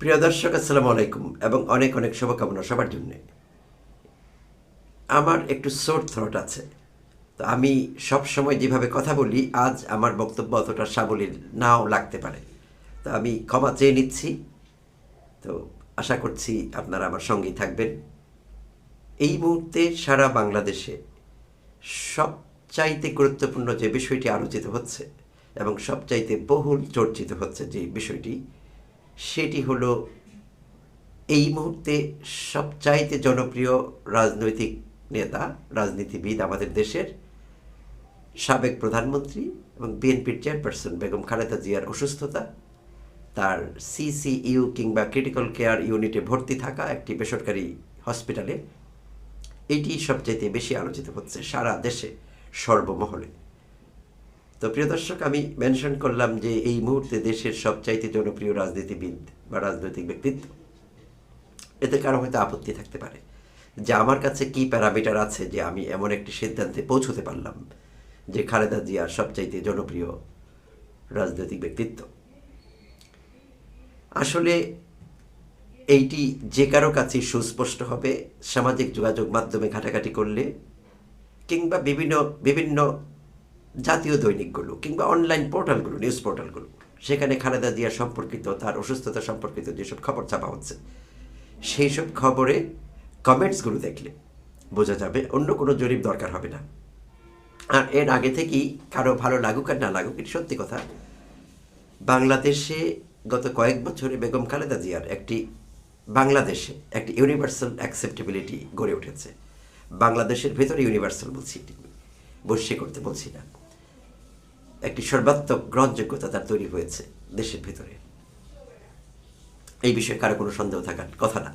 প্রিয় দর্শক, আসসালামু আলাইকুম এবং অনেক অনেক শুভকামনা সবার জন্য। আমার একটু সোর থ্রট আছে, তো আমি সব সময় যেভাবে কথা বলি, আজ আমার বক্তব্য অতটা সাবলীল নাও লাগতে পারে। তো আমি ক্ষমা চেয়ে নিচ্ছি। তো আশা করছি আপনারা আমার সঙ্গেই থাকবেন। এই মুহূর্তে সারা বাংলাদেশে সবচাইতে গুরুত্বপূর্ণ যে বিষয়টি আলোচিত হচ্ছে এবং সবচাইতে বহুল চর্চিত হচ্ছে যে বিষয়টি সেটি হলো এই মুহূর্তে সবচাইতে জনপ্রিয় রাজনৈতিক নেতা, রাজনীতিবিদ আমাদের দেশের সাবেক প্রধানমন্ত্রী এবং বিএনপির চেয়ারপারসন বেগম খালেদা জিয়ার অসুস্থতা, তার সিসিইউ কিংবা ক্রিটিক্যাল কেয়ার ইউনিটে ভর্তি থাকা একটি বেসরকারি হসপিটালে। এটি সবচাইতে বেশি আলোচিত হচ্ছে সারা দেশে সর্বমহলে। তো প্রিয় দর্শক, আমি মেনশন করলাম যে এই মুহূর্তে দেশের সবচাইতে জনপ্রিয় রাজনীতিবিদ বা রাজনৈতিক ব্যক্তিত্ব। এতে কারও হয়তো আপত্তি থাকতে পারে যে আমার কাছে কি প্যারামিটার আছে যে আমি এমন একটি সিদ্ধান্তে পৌঁছতে পারলাম যে খালেদা জিয়ার সবচাইতে জনপ্রিয় রাজনৈতিক ব্যক্তিত্ব। আসলে এইটি যে কারও কাছেই সুস্পষ্ট হবে। সামাজিক যোগাযোগ মাধ্যমে ঘাটাঘাটি করলে কিংবা বিভিন্ন বিভিন্ন জাতীয় দৈনিকগুলো কিংবা অনলাইন পোর্টালগুলো নিউজ পোর্টালগুলো সেখানে খালেদা জিয়া সম্পর্কিত, তার অসুস্থতা সম্পর্কিত যেসব খবর ছাপা হচ্ছে সেই সব খবরে কমেন্টসগুলো দেখলে বোঝা যাবে অন্য কোনো জরিপ দরকার হবে না। আর এর আগে থেকেই কারও ভালো লাগুক আর না লাগুক, এটি সত্যি কথা। বাংলাদেশে গত কয়েক বছরে বেগম খালেদা জিয়ার একটি, বাংলাদেশে একটি ইউনিভার্সাল অ্যাকসেপ্টেবিলিটি গড়ে উঠেছে। বাংলাদেশের ভেতরে ইউনিভার্সাল বলছি বসে করতে বলছি না। একটি সর্বাত্মক গ্রহণযোগ্যতা তার তৈরি হয়েছে দেশের ভিতরে। এই বিষয়ে কারও কোনো সন্দেহ থাকার কথা না।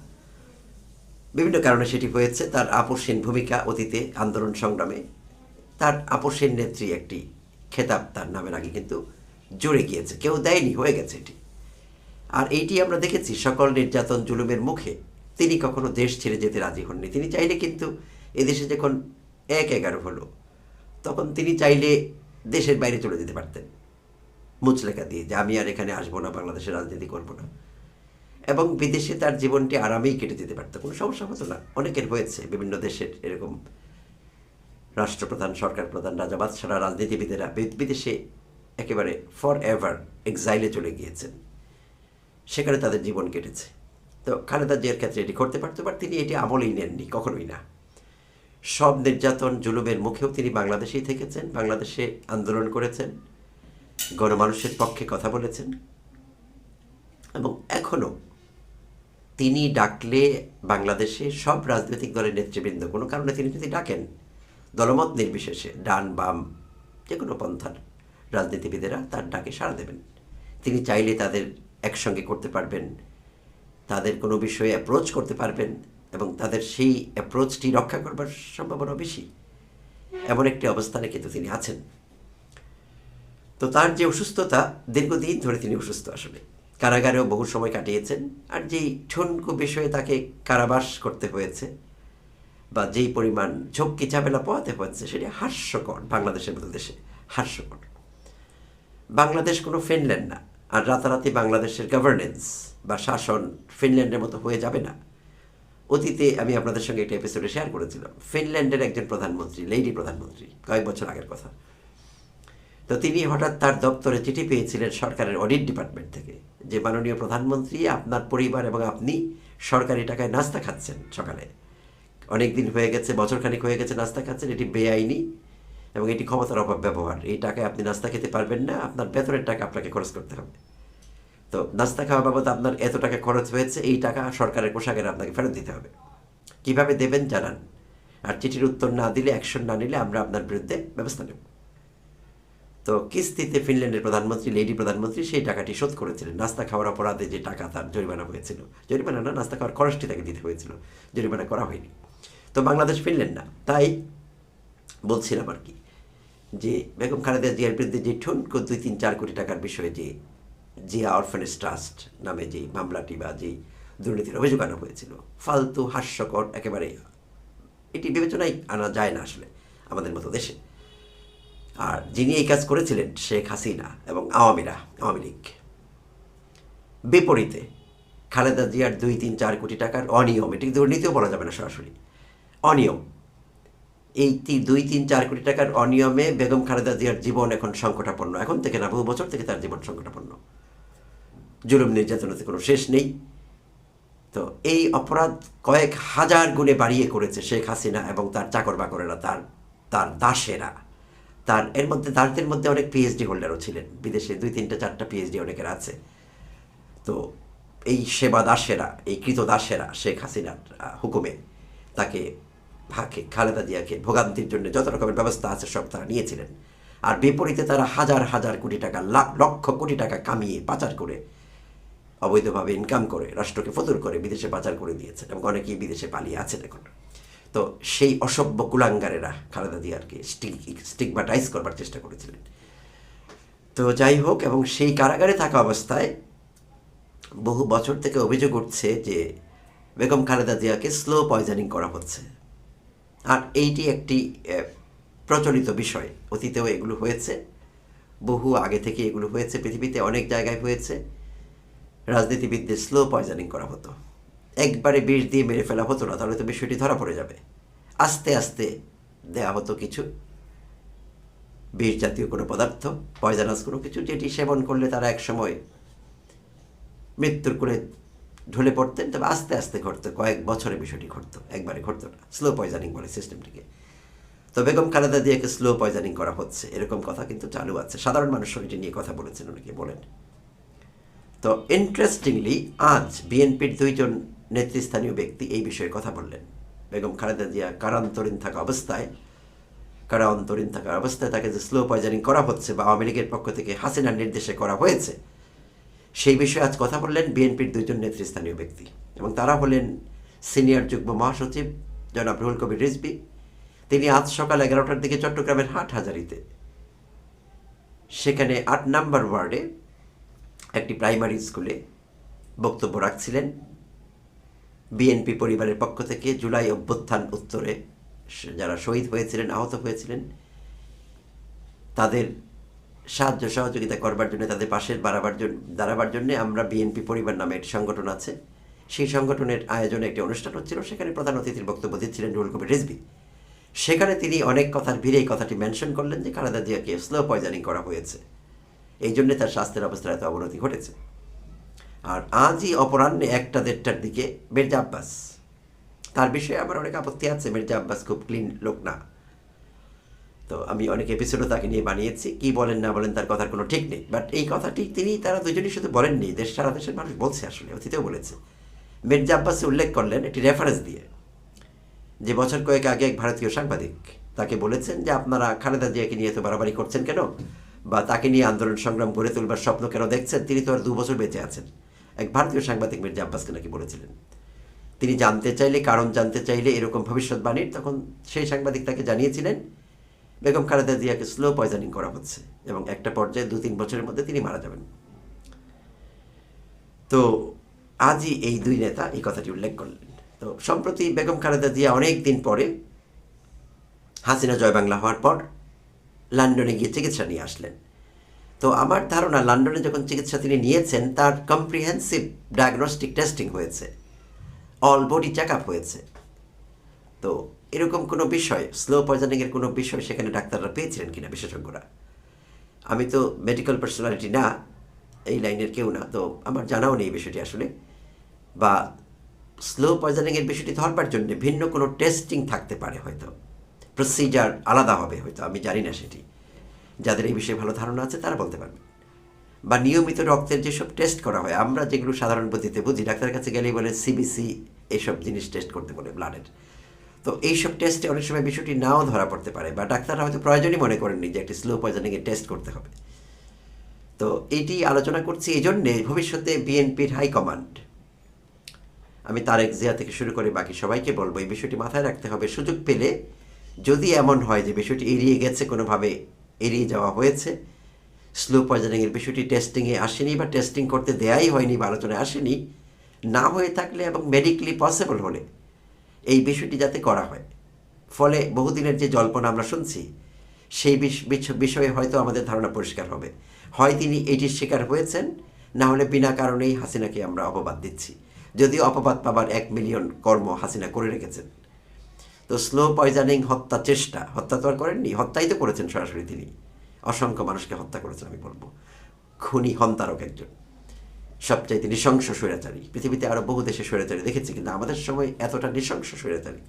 বিভিন্ন কারণে সেটি হয়েছে, তার আপসীন ভূমিকা অতীতে আন্দোলন সংগ্রামে, তার আপসীন নেত্রী একটি খেতাব তার নামের আগে কিন্তু জুড়ে গিয়েছে, কেউ দেয়নি, হয়ে গেছে এটি। আর এইটি আমরা দেখেছি, সকল নির্যাতন জুলুমের মুখে তিনি কখনো দেশ ছেড়ে যেতে রাজি হননি। তিনি চাইলে কিন্তু এদেশে যখন এক এগারো হলো, তখন তিনি চাইলে দেশের বাইরে চলে যেতে পারতেন। মুচলেখা দিয়ে যে আমি আর এখানে আসব না, বাংলাদেশের রাজনীতি করব না। এবং বিদেশে তার জীবনটি আরামেই কেটে যেতে পারতো কোনো সমস্যা হতো না। অনেকের হয়েছে বিভিন্ন দেশের এরকম রাষ্ট্রপ্রধান, সরকার প্রধান, রাজা বাদশারা, রাজনীতিবিদেরা বিদেশে একেবারে ফর এভার এক্সাইলে চলে গিয়েছেন। সেখানে তাদের জীবন কেটেছে। তো খালেদা জিয়ার ক্ষেত্রে এটি করতে পারতো, বাট তিনি এটি আমলেই নেননি, কখনোই না। সব নির্যাতন জুলুমের মুখেও তিনি বাংলাদেশেই থেকেছেন, বাংলাদেশে আন্দোলন করেছেন, গণমানুষের পক্ষে কথা বলেছেন। এবং এখনও তিনি ডাকলে বাংলাদেশে সব রাজনৈতিক দলের নেতৃবৃন্দ, কোনো কারণে তিনি যদি ডাকেন, দলমত নির্বিশেষে ডান, বাম যে কোনো পন্থার রাজনীতিবিদেরা তার ডাকে সাড়া দেবেন। তিনি চাইলে তাদের একসঙ্গে করতে পারবেন, তাদের কোনো বিষয়ে অ্যাপ্রোচ করতে পারবেন এবং তাদের সেই অ্যাপ্রোচটি রক্ষা করবার সম্ভাবনা বেশি। এমন একটি অবস্থানে কিন্তু তিনি আছেন। তো তার যে অসুস্থতা, দীর্ঘদিন ধরে তিনি অসুস্থ আসলে। কারাগারেও বহু সময় কাটিয়েছেন আর যেই ঠুনকু বিষয়ে তাকে কারাবাস করতে হয়েছে বা যেই পরিমাণ ঝক্কি ঝামেলা পোয়াতে হয়েছে, সেটি হাস্যকর বাংলাদেশের মতো দেশে। হাস্যকর। বাংলাদেশ কোনো ফিনল্যান্ড না, আর রাতারাতি বাংলাদেশের গভর্নেন্স বা শাসন ফিনল্যান্ডের মতো হয়ে যাবে না। অতীতে আমি আপনাদের সঙ্গে একটা এপিসোডে শেয়ার করেছিলাম। ফিনল্যান্ডের একজন প্রধানমন্ত্রী লেডি প্রধানমন্ত্রী, কয়েক বছর আগের কথা। তো তিনি হঠাৎ তার দপ্তরে চিঠি পেয়েছিলেন সরকারের অডিট ডিপার্টমেন্ট থেকে যে, মাননীয় প্রধানমন্ত্রী, আপনার পরিবার এবং আপনি সরকারি টাকায় নাস্তা খাচ্ছেন সকালে। অনেক দিন হয়ে গেছে, বছরখানিক হয়ে গেছে, নাস্তা খাচ্ছেন, এটি বেআইনি এবং এটি ক্ষমতার অভাব ব্যবহার এই টাকায় আপনি নাস্তা খেতে পারবেন না, আপনার বেতনের টাকা আপনাকে খরচ করতে হবে। তো নাস্তা খাওয়া বাবদ আপনার এত টাকা খরচ হয়েছে, এই টাকা সরকারের পোশাকের আপনাকে ফেরত দিতে হবে। কীভাবে দেবেন জানান। আর চিঠির উত্তর না দিলে অ্যাকশন না নিলে আমরা আপনার বিরুদ্ধে ব্যবস্থা নেব। তো কিস্তিতে ফিনল্যান্ডের প্রধানমন্ত্রী লেডি প্রধানমন্ত্রী সেই টাকাটি শোধ করেছিলেন। নাস্তা খাওয়ার অপরাধে যে টাকা তার জরিমানা হয়েছিল। জরিমানা না নাস্তা খাওয়ার খরচটি তাকে দিতে হয়েছিল। জরিমানা করা হয়নি। তো বাংলাদেশ ফিনল্যান্ড না। তাই বলছিলাম আর কি যে, বেগম খালেদা জিয়ার বিরুদ্ধে যে ঠুনকো দুই তিন চার কোটি টাকার বিষয়ে যে জিয়া অরফানেজ ট্রাস্ট নামে যে মামলাটি বা যে দুর্নীতির অভিযোগ আনা হয়েছিল। ফালতু, হাস্যকর, একেবারে এটি বিবেচনায় আনা যায় না আসলে আমাদের মতো দেশে। আর যিনি এই কাজ করেছিলেন শেখ হাসিনা এবং আওয়ামীরা, আওয়ামী লীগ। বিপরীতে খালেদা জিয়ার দুই, তিন, চার কোটি টাকার অনিয়ম, এটি দুর্নীতিও বলা যাবে না সরাসরি। অনিয়ম। এই দুই, তিন, চার কোটি টাকার অনিয়মে বেগম খালেদা জিয়ার জীবন এখন সংকটাপন্ন। এখন থেকে না, বহু বছর থেকে তার জীবন সংকটাপন্ন। জুলুম নির্যাতনতে কোনো শেষ নেই। তো এই অপরাধ কয়েক হাজার গুণে বাড়িয়ে করেছে শেখ হাসিনা এবং তার চাকর বাকরেরা তার তার দাসেরা। তার, এর মধ্যে দাসদের মধ্যে অনেক পিএইচডি হোল্ডারও ছিলেন। বিদেশে দুই, তিনটা, চারটা পিএইচডি অনেকের আছে। তো এই সেবা দাসেরা, এই কৃত দাসেরা শেখ হাসিনার হুকুমে তাকে ভাকে, খালেদা জিয়াকে ভোগান্তির জন্য যত রকমের ব্যবস্থা আছে সব তারা নিয়েছিলেন। আর বিপরীতে তারা হাজার হাজার কোটি টাকা লাখ লক্ষ কোটি টাকা কামিয়ে পাচার করে অবৈধভাবে ইনকাম করে, রাষ্ট্রকে ফতুর করে, বিদেশে পাচার করে দিয়েছেন এবং অনেকেই বিদেশে পালিয়ে আছেন এখন। তো সেই অসভ্য কুলাঙ্গারেরা খালেদা জিয়ারকে স্টিক স্টিগমাটাইজ করবার চেষ্টা করেছিলেন। তো যাই হোক, এবং সেই কারাগারে থাকা অবস্থায় বহু বছর থেকে অভিযোগ উঠছে যে বেগম খালেদা জিয়াকে স্লো পয়জনিং করা হচ্ছে। আর এইটি একটি প্রচলিত বিষয়। অতীতেও এগুলো হয়েছে, বহু আগে থেকে এগুলো হয়েছে, পৃথিবীতে অনেক জায়গায় হয়েছে। রাজনীতিবিদদের স্লো পয়জনিং করা হতো। একবারে বিষ দিয়ে মেরে ফেলা হতো না, তাহলে তো বিষয়টি ধরা পড়ে যাবে। আস্তে আস্তে দেয়া হতো কিছু। বিষ জাতীয় কোনো পদার্থ পয়জানাস কোনো কিছু যেটি সেবন করলে তারা একসময় মৃত্যুর কোলে ঢলে পড়তেন, তবে আস্তে আস্তে ঘটতো। কয়েক বছরে বিষয়টি ঘটতো, একবারে ঘটতো না। স্লো পয়জানিং বলে সিস্টেমটিকে তো বেগম খালেদা দিয়াকে স্লো পয়জানিং করা হচ্ছে, এরকম কথা কিন্তু চালু আছে। সাধারণ মানুষ এটি নিয়ে কথা বলেছেন অনেকে বলেন? তো ইন্টারেস্টিংলি আজ বিএনপির দুইজন নেতৃস্থানীয় ব্যক্তি এই বিষয়ে কথা বললেন। বেগম খালেদা জিয়া কারান্তরীণ থাকা অবস্থায় কারা অন্তরীণ থাকার অবস্থায় তাকে যে স্লো পয়জনিং করা হচ্ছে বা আওয়ামী লীগের পক্ষ থেকে হাসিনার নির্দেশে করা হয়েছে, সেই বিষয়ে আজ কথা বললেন বিএনপির দুইজন নেতৃস্থানীয় ব্যক্তি এবং তারা হলেন সিনিয়র যুগ্ম মহাসচিব জনাব রুহুল কবির রিজবি তিনি আজ সকাল এগারোটার দিকে চট্টগ্রামের হাট হাজারিতে সেখানে আট নাম্বার ওয়ার্ডে একটি প্রাইমারি স্কুলে বক্তব্য রাখছিলেন। বিএনপি পরিবারের পক্ষ থেকে জুলাই অভ্যুত্থান উত্তরে যারা শহীদ হয়েছিলেন, আহত হয়েছিলেন, তাদের সাহায্য সহযোগিতা করবার জন্য, তাদের পাশের বাড়াবার জন্য দাঁড়াবার জন্যে আমরা বিএনপি পরিবার নামে একটি সংগঠন আছে। সেই সংগঠনের আয়োজনে একটি অনুষ্ঠান হচ্ছিল, সেখানে প্রধান অতিথির বক্তব্য দিচ্ছিলেন রুহুল কবির রিজভি। সেখানে তিনি অনেক কথার ভিড়ে এই কথাটি মেনশন করলেন যে খালেদা জিয়াকে স্লো পয়জনিং করা হয়েছে। এই জন্যে তার স্বাস্থ্যের অবস্থার এত অবনতি ঘটেছে। আর আজই অপরাহ্নে একটা দেড়টার দিকে মির্জা আব্বাস। তার বিষয়ে আমার অনেক আপত্তি আছে, মির্জা আব্বাস খুব ক্লিন লোক না। তো আমি অনেক এপিসোডও তাকে নিয়ে বানিয়েছি, কি বলেন না বলেন তার কথার কোনো ঠিক নেই। বাট এই কথাটি তিনি, তারা দুজনই শুধু বলেননি, দেশ সারা দেশের মানুষ বলছে আসলে, অতীতেও বলেছে। মির্জা আব্বাস উল্লেখ করলেন একটি রেফারেন্স দিয়ে। যে বছর কয়েক আগে এক ভারতীয় সাংবাদিক তাকে বলেছেন যে, আপনারা খালেদা জিয়াকে নিয়ে তো বাড়াবাড়ি করছেন কেন? বা তাকে নিয়ে আন্দোলন সংগ্রাম গড়ে তুলবার স্বপ্ন কেন দেখছেন? তিনি তো আর দু বছর বেঁচে আছেন। এক ভারতীয় সাংবাদিক মির্জা আব্বাসকে নাকি বলেছিলেন? তিনি জানতে চাইলে, কারণ জানতে চাইলে এরকম ভবিষ্যৎবাণীর তখন সেই সাংবাদিক তাকে জানিয়েছিলেন, বেগম খালেদা জিয়াকে স্লো পয়জনিং করা হচ্ছে এবং একটা পর্যায়ে দু তিন বছরের মধ্যে তিনি মারা যাবেন। তো আজই এই দুই নেতা এই কথাটি উল্লেখ করলেন। তো সম্প্রতি বেগম খালেদা জিয়া অনেক দিন পরে হাসিনা জয় বাংলা হওয়ার পর লন্ডনে গিয়ে চিকিৎসা নিয়ে আসলেন। তো আমার ধারণা লন্ডনে যখন চিকিৎসা তিনি নিয়েছেন, তার কম্প্রিহেন্সিভ ডায়াগনস্টিক টেস্টিং হয়েছে। অল বডি চেক আপ হয়েছে। তো এরকম কোনো বিষয় স্লো পয়জনিংয়ের কোনো বিষয় সেখানে ডাক্তাররা পেয়েছিলেন কিনা বিশেষজ্ঞরা? আমি তো মেডিকেল পার্সোনালিটি না, এই লাইনের কেউ না, তো আমার জানাও নেই বিষয়টি আসলে। বা স্লো পয়জনিংয়ের বিষয়টি ধরবার জন্য ভিন্ন কোনো টেস্টিং থাকতে পারে হয়তো। প্রসিজার আলাদা হবে হয়তো, আমি জানি না সেটি। যাদের এই বিষয়ে ভালো ধারণা আছে তারা বলতে পারবেন বা নিয়মিত রক্তের যেসব টেস্ট করা হয়, আমরা যেগুলো সাধারণ পদ্ধতিতে বুঝি, ডাক্তারের কাছে গেলেই বলে সিবিসি এইসব জিনিস টেস্ট করতে বলে ব্লাডের তো এইসব টেস্টে অনেক সময় বিষয়টি নাও ধরা পড়তে পারে, বা ডাক্তাররা হয়তো প্রয়োজনই মনে করেননি যে একটি স্লো পয়জনিংয়ের টেস্ট করতে হবে। তো এটি আলোচনা করছি এই জন্যে ভবিষ্যতে বিএনপির হাইকমান্ড আমি তারেক জিয়া থেকে শুরু করে বাকি সবাইকে বলব, এই বিষয়টি মাথায় রাখতে হবে। সুযোগ পেলে যদি এমন হয় যে বিষয়টি এড়িয়ে গেছে, কোনোভাবে এড়িয়ে যাওয়া হয়েছে, স্লো পয়জনিংয়ের বিষয়টি টেস্টিংয়ে আসেনি বা টেস্টিং করতে দেয়াই হয়নি বা আলোচনায় আসেনি, না হয়ে থাকলে এবং মেডিকেলি পসিবল হলে এই বিষয়টি যাতে করা হয়। ফলে বহুদিনের যে জল্পনা আমরা শুনছি, সেই বিষ- বিষ- বিষয়ে হয়তো আমাদের ধারণা পরিষ্কার হবে। হয় তিনি এটির শিকার হয়েছেন, না হলে বিনা কারণেই হাসিনাকে আমরা অপবাদ দিচ্ছি। যদিও অপবাদ পাবার এক মিলিয়ন কর্ম হাসিনা করে রেখেছেন। তো স্লো পয়জনিং হত্যা চেষ্টা, হত্যা তো আর করেননি, হত্যাই তো করেছেন সরাসরি তিনি। অসংখ্য মানুষকে হত্যা করেছেন আমি বলব। খুনি হন্তারক একজন, সবচাইতে নৃশংস স্বৈরাচারী। পৃথিবীতে আরও বহু দেশে স্বৈরাচারী দেখেছি, কিন্তু আমাদের সময় এতটা নৃশংস স্বৈরাচারী।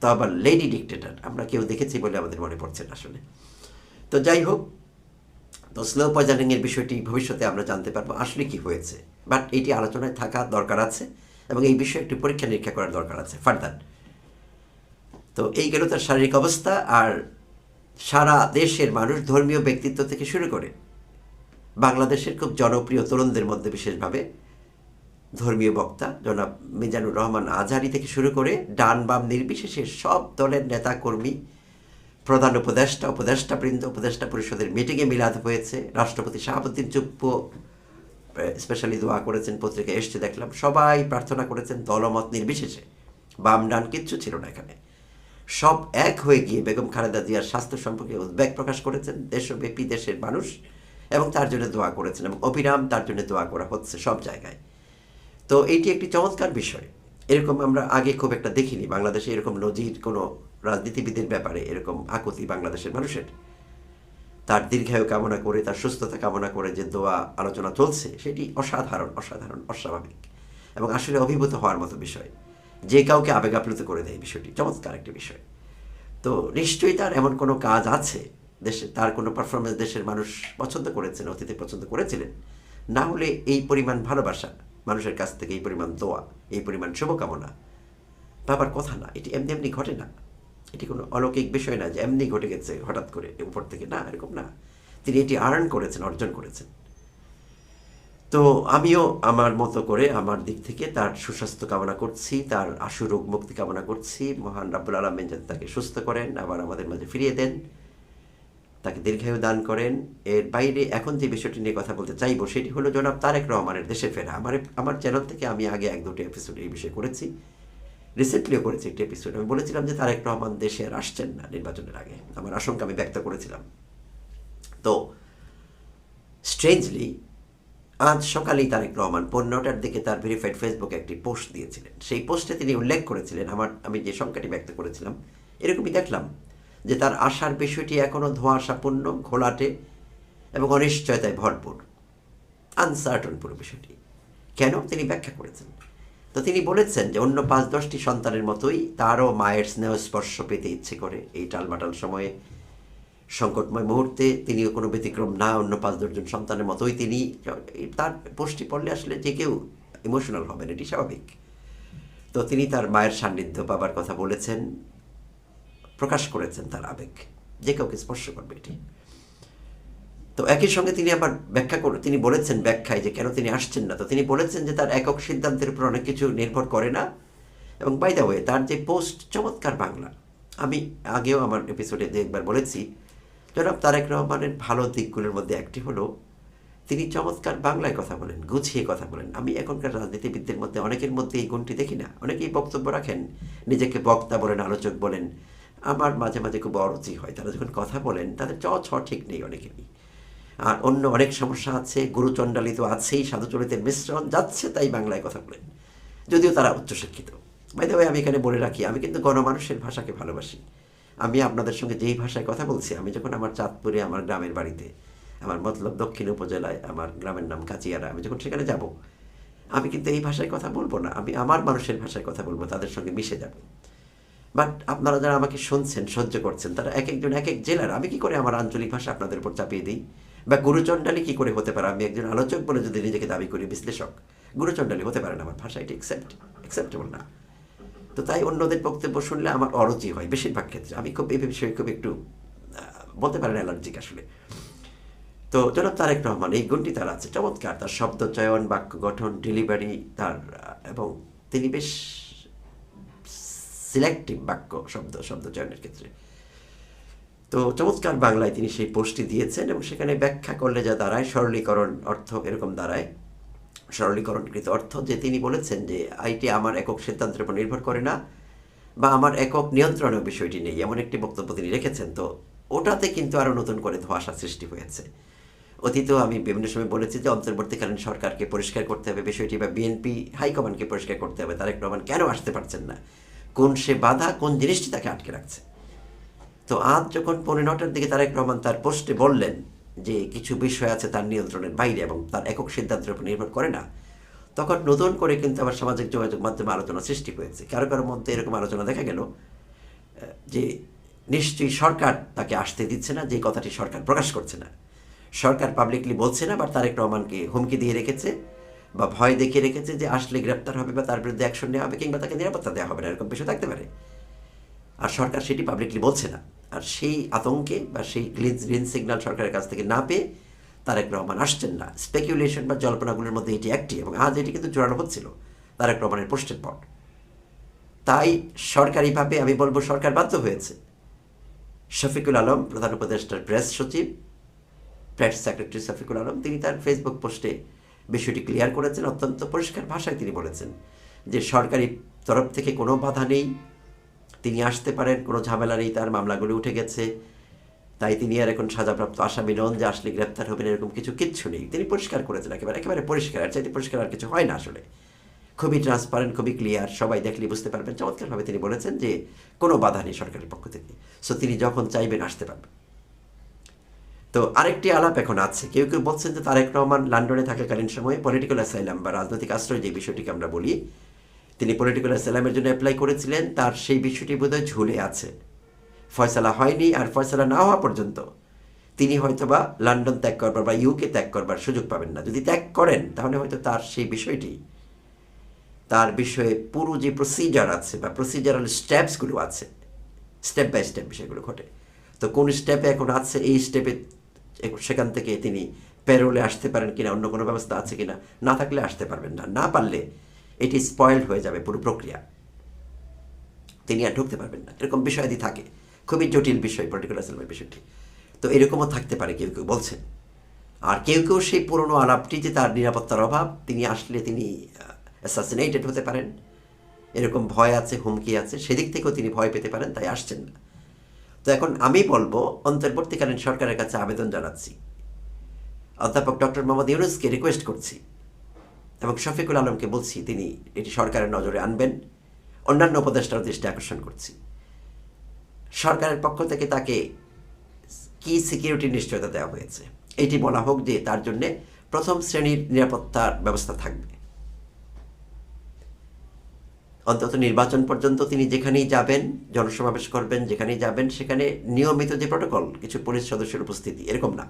তো আবার লেডি ডিক্টেটার, আমরা কেউ দেখেছি বলে আমাদের মনে পড়ছে না আসলে। তো যাই হোক, তো স্লো পয়জনিংয়ের বিষয়টি ভবিষ্যতে আমরা জানতে পারব আসলে কি হয়েছে। বাট এটি আলোচনায় থাকা দরকার আছে এবং এই বিষয়ে একটু পরীক্ষা নিরীক্ষা করার দরকার আছে। ফার্দার তো এই গেল তার শারীরিক অবস্থা আর সারা দেশের মানুষ ধর্মীয় ব্যক্তিত্ব থেকে শুরু করে বাংলাদেশের খুব জনপ্রিয় তরুণদের মধ্যে বিশেষভাবে ধর্মীয় বক্তা জনাব মিজানুর রহমান আজহারি থেকে শুরু করে ডান বাম নির্বিশেষে সব দলের নেতা কর্মী প্রধান উপদেষ্টা উপদেষ্টা বৃন্দ উপদেষ্টা পরিষদের মিটিংয়ে মিলাদ হয়েছে, রাষ্ট্রপতি শাহাবুদ্দিন চুপ্প স্পেশালি দোয়া করেছেন, পত্রিকায় এসছে, দেখলাম সবাই প্রার্থনা করেছেন, দলমত নির্বিশেষে। বাম ডান কিচ্ছু ছিল না এখানে। সব এক হয়ে গিয়ে বেগম খালেদা জিয়ার স্বাস্থ্য সম্পর্কে উদ্বেগ প্রকাশ করেছেন। দেশব্যাপী দেশের মানুষ এবং তার জন্য দোয়া করেছেন এবং অবিরাম তার জন্য দোয়া করা হচ্ছে সব জায়গায়। তো এটি একটি চমৎকার বিষয়। এরকম আমরা আগে খুব একটা দেখিনি। বাংলাদেশে এরকম নজির কোনো রাজনীতিবিদের ব্যাপারে এরকম আকুতি বাংলাদেশের মানুষের। তার দীর্ঘায়ু কামনা করে, তার সুস্থতা কামনা করে যে দোয়া আলোচনা চলছে, সেটি অসাধারণ অসাধারণ, অস্বাভাবিক এবং আসলে অভিভূত হওয়ার মতো বিষয়। যে কাউকে আবেগ আপ্লুত করে দেয় বিষয়টি। চমৎকার একটি বিষয়। তো নিশ্চয়ই তার এমন কোনো কাজ আছে, দেশে তার কোনো পারফরমেন্স দেশের মানুষ পছন্দ করেছেন, অতীতে পছন্দ করেছিলেন? না হলে এই পরিমাণ ভালোবাসা, মানুষের কাছ থেকে এই পরিমাণ দোয়া, এই পরিমাণ শুভকামনা ভাবার কথা না। এটি এমনি এমনি ঘটে না। এটি কোনো অলৌকিক বিষয় না যে এমনি ঘটে গেছে হঠাৎ করে উপর থেকে না, এরকম না। তিনি এটি আর্ন করেছেন, অর্জন করেছেন। তো আমিও আমার মতো করে আমার দিক থেকে তার সুস্বাস্থ্য কামনা করছি, তার আশু রোগ মুক্তি কামনা করছি। মহান রাব্বুল আলমেন যাতে তাকে সুস্থ করেন, আবার আমাদের মাঝে ফিরিয়ে দেন, তাকে দীর্ঘায়ু দান করেন। এর বাইরে এখন যে বিষয়টি নিয়ে কথা বলতে চাইব সেটি হলো জনাব তারেক রহমানের দেশে ফেরা। আমার আমার চ্যানেল থেকে আমি আগে এক দুটি এপিসোড এই বিষয়ে করেছি। রিসেন্টলিও করেছি একটি এপিসোড আমি বলেছিলাম যে তারেক রহমান দেশে আর আসছেন না নির্বাচনের আগে। আমার আশঙ্কা আমি ব্যক্ত করেছিলাম। তো স্ট্রেঞ্জলি আজ সকালেই তারেক রহমান পনেরোটার দিকে তার ভেরিফাইড ফেসবুকে একটি পোস্ট দিয়েছিলেন। সেই পোস্টে তিনি উল্লেখ করেছিলেন, আমার, আমি যে সংখ্যাটি ব্যক্ত করেছিলাম, এরকমই দেখলাম যে তার আশার বিষয়টি এখনও ধোঁয়াশাপূর্ণ, ঘোলাটে এবং অনিশ্চয়তায় ভরপুর আনসার্টন পুরো বিষয়টি। কেন? তিনি ব্যাখ্যা করেছেন। তো তিনি বলেছেন যে অন্য পাঁচ দশটি সন্তানের মতোই তারও মায়ের স্নেহ স্পর্শ পেতে ইচ্ছে করে এই টালমাটাল সময়ে। সংকটময় মুহূর্তে তিনিও কোনো ব্যতিক্রম না, অন্য পাঁচ দশজন সন্তানের মতোই তিনি তার পোস্টটি পড়লে আসলে যে কেউ ইমোশনাল হবেন, এটি স্বাভাবিক। তো তিনি তার মায়ের সান্নিধ্য পাবার কথা বলেছেন, প্রকাশ করেছেন তার আবেগ। যে কাউকে স্পর্শ করবে এটি। তো একই সঙ্গে তিনি আবার ব্যাখ্যা করে তিনি বলেছেন ব্যাখ্যায় যে কেন তিনি আসছেন না। তো তিনি বলেছেন যে তার একক সিদ্ধান্তের উপর অনেক কিছু নির্ভর করে না। এবং বাই দ্য ওয়ে তার যে পোস্ট চমৎকার বাংলা, আমি আগেও আমার এপিসোডে একবার বলেছি জনাব তারেক রহমানের ভালো দিকগুলোর মধ্যে একটি হলো, তিনি চমৎকার বাংলায় কথা বলেন, গুছিয়ে কথা বলেন। আমি এখনকার রাজনীতিবিদদের মধ্যে, অনেকের মধ্যে এই গুণটি দেখি না। অনেকেই বক্তব্য রাখেন, নিজেকে বক্তা বলেন, আলোচক বলেন। আমার মাঝে মাঝে খুব অরুচি হয়, তারা যখন কথা বলেন, তাদের চ, ছ ঠিক নেই অনেকেরই। আর অন্য অনেক সমস্যা আছে গুরুচণ্ডালী তো আছেই, সাধুচরিতের মিশ্রণ যাচ্ছে, তাই বাংলায় কথা বলেন। যদিও তারা উচ্চশিক্ষিত। বাইদে আমি এখানে বলে রাখি, আমি কিন্তু গণমানুষের ভাষাকে ভালোবাসি। আমি আপনাদের সঙ্গে যেই ভাষায় কথা বলছি, আমি যখন আমার চাঁদপুরে, আমার গ্রামের বাড়িতে, আমার মতলব দক্ষিণ উপজেলায়, আমার গ্রামের নাম কাচিয়ারা আমি যখন সেখানে যাব, আমি কিন্তু এই ভাষায় কথা বলব না, আমি আমার মানুষের ভাষায় কথা বলব, তাদের সঙ্গে মিশে যাব। বাট আপনারা যারা আমাকে শুনছেন, সহ্য করছেন, তারা এক একজন এক এক জেলার, আমি কি করে আমার আঞ্চলিক ভাষা আপনাদের উপর চাপিয়ে দিই? বা গুরুচণ্ডালী কি করে হতে পারে? আমি একজন আলোচক বলে যদি নিজেকে দাবি করি, বিশ্লেষক, গুরুচণ্ডালী হতে পারে না আমার ভাষা, এটি অ্যাকসেপ্ট অ্যাকসেপ্টেবল না। তো তাই অন্যদের বক্তব্য শুনলে আমার অরুচি হয় বেশিরভাগ ক্ষেত্রে। আমি খুব এই বিষয়ে খুব একটু বলতে পারেন অ্যালার্জিক আসলে। তো জনাব তারেক রহমান, এই গুণটি তার আছে। চমৎকার, তার শব্দ চয়ন, বাক্য গঠন ডেলিভারি তার, এবং তিনি বেশ সিলেক্টিভ বাক্য, শব্দ শব্দ চয়নের ক্ষেত্রে। তো চমৎকার বাংলায় তিনি সেই পোস্টটি দিয়েছেন এবং সেখানে ব্যাখ্যা করলে যা দাঁড়ায়, সরলীকরণ অর্থ এরকম দাঁড়ায়। সরলীকরণকৃত অর্থ যে তিনি বলেছেন যে আইটি আমার একক সিদ্ধান্তের উপর নির্ভর করে না, বা আমার একক নিয়ন্ত্রণের বিষয়টি নেই, এমন একটি বক্তব্য তিনি রেখেছেন। তো ওটাতে কিন্তু আরও নতুন করে ধোঁয়াশা সৃষ্টি হয়েছে। অতীতেও আমি বিভিন্ন সময় বলেছি যে অন্তর্বর্তীকালীন সরকারকে পরিষ্কার করতে হবে বিষয়টি, বা বিএনপি হাইকমান্ডকে পরিষ্কার করতে হবে। তারেক রহমান কেন আসতে পারছেন না? কোন সে বাধা, কোন জিনিসটি তাকে আটকে রাখছে? তো আজ যখন পৌনে নটার দিকে তারেক রহমান তার পোস্টে বললেন যে কিছু বিষয় আছে তার নিয়ন্ত্রণের বাইরে এবং তার একক সিদ্ধান্তের উপর নির্ভর করে না, তখন নতুন করে কিন্তু আবার সামাজিক যোগাযোগ মাধ্যমে আলোচনা সৃষ্টি হয়েছে। কারও কারোর মধ্যে এরকম আলোচনা দেখা গেল যে নিশ্চয়ই সরকার তাকে আসতে দিচ্ছে না, যে কথাটি সরকার প্রকাশ করছে না। সরকার পাবলিকলি বলছে না বা তারেক রহমানকে হুমকি দিয়ে রেখেছে বা ভয় দেখিয়ে রেখেছে যে আসলে গ্রেপ্তার হবে বা তার বিরুদ্ধে অ্যাকশন নেওয়া হবে কিংবা তাকে নিরাপত্তা দেওয়া হবে না, এরকম বিষয় থাকতে পারে। আর সরকার সেটি পাবলিকলি বলছে না। আর সেই আতঙ্কে বা সেই গ্রিন গ্রিন সিগন্যাল সরকারের কাছ থেকে না পেয়ে তারেক রহমান আসছেন না। স্পেকুলেশন বা জল্পনাগুলোর মধ্যে এটি একটি এবং আজ এটি কিন্তু জোরানো হচ্ছিল তারেক রহমানের পোস্টের পর। তাই সরকারিভাবে আমি বলব সরকার বাধ্য হয়েছে। শফিকুল আলম, প্রধান উপদেষ্টার প্রেস সচিব, প্রেস সেক্রেটারি শফিকুল আলম, তিনি তার ফেসবুক পোস্টে বিষয়টি ক্লিয়ার করেছেন। অত্যন্ত পরিষ্কার ভাষায় তিনি বলেছেন যে সরকারি তরফ থেকে কোনো বাধা নেই। তিনি আসতে পারেন, কোনো ঝামেলা নেই, তার মামলাগুলো উঠে গেছে। তাই তিনি আর এখন সাজাপ্রাপ্ত আসামি নন যে আসলে গ্রেপ্তার হবেন, এরকম কিছু কিচ্ছু নেই। তিনি পরিষ্কার করেছেন, একেবারে একেবারে পরিষ্কার। আর চাইতে পরিষ্কার আর কিছু হয় না আসলে। খুবই ট্রান্সপারেন্ট খুবই ক্লিয়ার সবাই দেখলে বুঝতে পারবেন। চমৎকারভাবে তিনি বলেছেন যে কোনো বাধা নেই সরকারের পক্ষ থেকে। সো তিনি যখন চাইবেন আসতে পারবেন। তো আরেকটি আলাপ এখন আছে। কেউ কেউ বলছেন যে তারেক রহমান লন্ডনে থাকাকালীন সময়ে পলিটিক্যাল অ্যাসাইলাম বা রাজনৈতিক আশ্রয় যে বিষয়টিকে আমরা বলি তিনি পলিটিক্যাল অ্যাসাইলামের জন্য অ্যাপ্লাই করেছিলেন, তার সেই বিষয়টি বোধহয় ঝুলে আছে। ফয়সালা হয়নি আর ফয়সালা না হওয়া পর্যন্ত তিনি হয়তোবা লন্ডন ত্যাগ করবার বা ইউকে ত্যাগ করবার সুযোগ পাবেন না। যদি ত্যাগ করেন, তাহলে হয়তো তার সেই বিষয়টি, তার বিষয়ে পুরো যে প্রসিজার আছে বা প্রসিজারাল স্টেপসগুলো আছে স্টেপ বাই স্টেপ বিষয়গুলো ঘটে। তো কোন স্টেপে এখন আছে, এই স্টেপে সেখান থেকে তিনি প্যারোলে আসতে পারেন কিনা, অন্য কোনো ব্যবস্থা আছে কিনা, না থাকলে আসতে পারবেন না। না পারলে এটি স্পয়েলড হয়ে যাবে পুরো প্রক্রিয়া। তিনি আর ঢুকতে পারবেন না। এরকম বিষয়াদি থাকে। খুবই জটিল বিষয় পলিটিক্যাল অ্যাসেলমের বিষয়টি। তো এরকমও থাকতে পারে কেউ কেউ বলছেন। আর কেউ কেউ সেই পুরনো আলাপটি যে তার নিরাপত্তার অভাব, তিনি আসলে তিনি অ্যাসাসিনেটেড হতে পারেন। এরকম ভয় আছে, হুমকি আছে, সেদিক থেকেও তিনি ভয় পেতে পারেন, তাই আসছেন না। তো এখন আমি বলব, অন্তর্বর্তীকালীন সরকারের কাছে আবেদন জানাচ্ছি। অধ্যাপক ডক্টর মোহাম্মদ ইউনুসকে রিকোয়েস্ট করছি। এবং শফিকুল আলমকে বলছি, তিনি এটি সরকারের নজরে আনবেন। অন্যান্য উপদেষ্টার দৃষ্টি আকর্ষণ করছি। সরকারের পক্ষ থেকে তাকে কি সিকিউরিটি নিশ্চয়তা দেওয়া হয়েছে, এটি বলা হোক যে তার জন্য প্রথম শ্রেণির নিরাপত্তার ব্যবস্থা থাকবে। অন্তত নির্বাচন পর্যন্ত তিনি যেখানেই যাবেন, জনসমাবেশ করবেন, যেখানেই যাবেন, সেখানে নিয়মিত যে প্রটোকল, কিছু পুলিশ সদস্যের উপস্থিতি, এরকম না।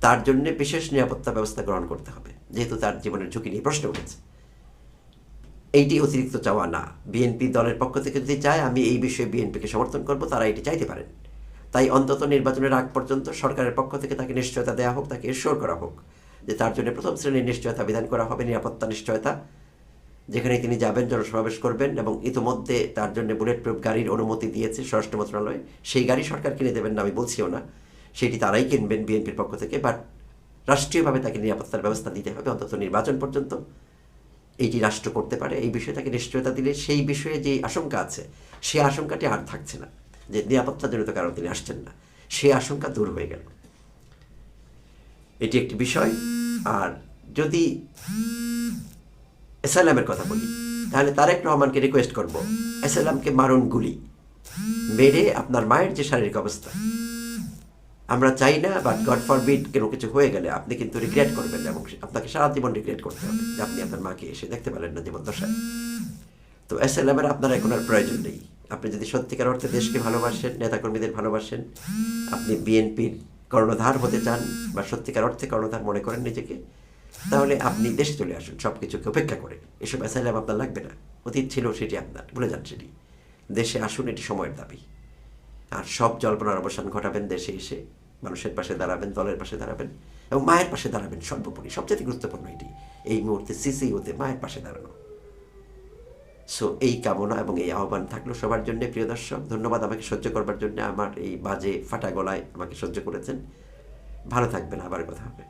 তার জন্য বিশেষ নিরাপত্তা ব্যবস্থা গ্রহণ করতে হবে। যেহেতু তার জীবনের ঝুঁকি নিয়ে প্রশ্ন উঠেছে। এইটি অতিরিক্ত চাওয়া না। বিএনপি দলের পক্ষ থেকে যদি চায়, আমি এই বিষয়ে বিএনপিকে সমর্থন করব, তারা এটি চাইতে পারেন। তাই অন্তত নির্বাচনের আগ পর্যন্ত সরকারের পক্ষ থেকে তাকে নিশ্চয়তা দেওয়া হোক, তাকে এসোর করা হোক যে তার জন্য প্রথম শ্রেণির নিশ্চয়তা বিধান করা হবে, নিরাপত্তা নিশ্চয়তা। যেখানে তিনি যাবেন, জনসমাবেশ করবেন এবং ইতোমধ্যে তার জন্য বুলেট প্রুফ গাড়ির অনুমতি দিয়েছে স্বরাষ্ট্র মন্ত্রণালয়। সেই গাড়ি সরকার কিনে দেবেন না, আমি বলছিও না। সেটি তারাই কিনবেন বিএনপির পক্ষ থেকে বাট রাষ্ট্রীয়ভাবে তাকে নিরাপত্তার ব্যবস্থা দিতে হবে অন্তত নির্বাচন পর্যন্ত। এইটি রাষ্ট্র করতে পারে, এই বিষয়ে তাকে নিশ্চয়তা দিলে সেই বিষয়ে যে আশঙ্কা আছে সেই আশঙ্কাটি আর থাকছে না, যে নিরাপত্তাজনিত কারণে তিনি আসছেন না। সেই আশঙ্কা দূর হয়ে গেল। এটি একটি বিষয়, আর যদি এসএলএমের কথা বলি, তাহলে তারেক রহমানকে রিকোয়েস্ট করব, এসএলএমকে মারুন গুলি, মেরে আপনার মায়ের যে শারীরিক অবস্থা আমরা চাই না বাট গড ফর বিট কোনো কিছু হয়ে গেলে আপনি কিন্তু রিগ্রেট করবেন এবং আপনাকে সারা জীবন রিগ্রেট করতে হবে যে আপনি আপনার মাকে এসে দেখতে পেলেন না জীবন দশায় তো এসএলএমের আপনার এখন আর প্রয়োজন নেই। আপনি যদি সত্যিকার অর্থে দেশকে ভালোবাসেন, নেতাকর্মীদের ভালোবাসেন, আপনি বিএনপির কর্ণধার হতে চান বা সত্যিকার অর্থে কর্ণধার মনে করেন নিজেকে, তাহলে আপনি দেশে চলে আসুন সব কিছুকে উপেক্ষা করে। এসব অ্যাসাইলাম আপনার লাগবে না। অতীত ছিল সেটি আপনার, ভুলে যান সেটি। দেশে আসুন, এটি সময়ের দাবি। আর সব জল্পনার অবসান ঘটাবেন দেশে এসে। মানুষের পাশে দাঁড়াবেন, দলের পাশে দাঁড়াবেন এবং মায়ের পাশে দাঁড়াবেন সর্বোপরি, সবচেয়ে গুরুত্বপূর্ণ এটি। এই মুহূর্তে সিসি হতে মায়ের পাশে দাঁড়ানো। সো এই কামনা এবং এই আহ্বান থাকল সবার জন্য, প্রিয় দর্শক। ধন্যবাদ আমাকে সহ্য করবার জন্য। আমার এই বাজে ফাটা গলায় আমাকে সহ্য করেছেন। ভালো থাকবেন আবার কথা হবে।